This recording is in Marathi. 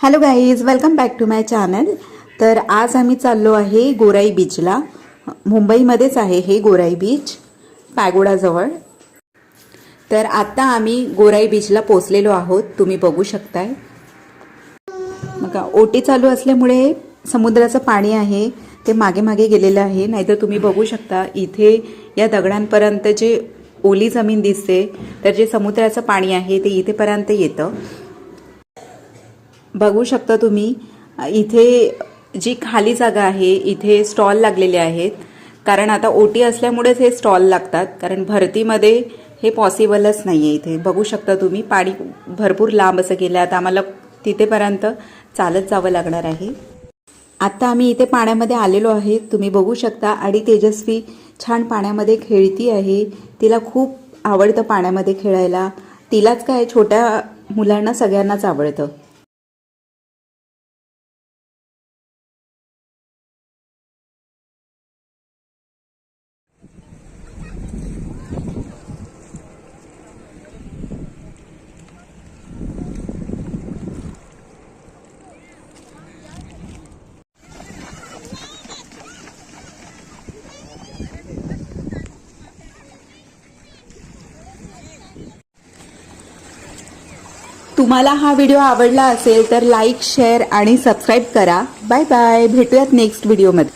Hello guys welcome back to my channel तर आज आम्ही चाललो आहे गोराई बीचला. मुंबईमध्येच आहे हे गोराई बीच पॅगोडाजवळ. तर आत्ता आम्ही गोराई बीचला पोचलेलो आहोत. तुम्ही बघू शकताय. मग ओटी चालू असल्यामुळे समुद्राचं पाणी आहे ते मागे मागे गेलेलं आहे. नाहीतर तुम्ही बघू शकता इथे या दगडांपर्यंत जे ओली जमीन दिसते तर जे समुद्राचं पाणी आहे ते इथेपर्यंत येतं. बघू शकता तुम्ही. इथे जी खाली जागा आहे इथे स्टॉल लागलेले आहेत. कारण आता ओटी असल्यामुळेच हे स्टॉल लागतात. कारण भरतीमध्ये हे पॉसिबलच नाही आहे इथे. बघू शकता तुम्ही पाणी भरपूर लांब असं गेलं आता आम्हाला तिथेपर्यंत चालत जावं लागणार आहे. आत्ता आम्ही इथे पाण्यामध्ये आलेलो आहे तुम्ही बघू शकता आणि तेजस्वी छान पाण्यामध्ये खेळती आहे. तिला खूप आवडतं पाण्यामध्ये खेळायला. तिलाच काय छोट्या मुलांना सगळ्यांनाच आवडतं. तुम्हाला हा व्हिडिओ आवडला असेल तर लाईक शेअर आणि सबस्क्राईब करा. बाय बाय भेटूयात नेक्स्ट व्हिडिओमध्ये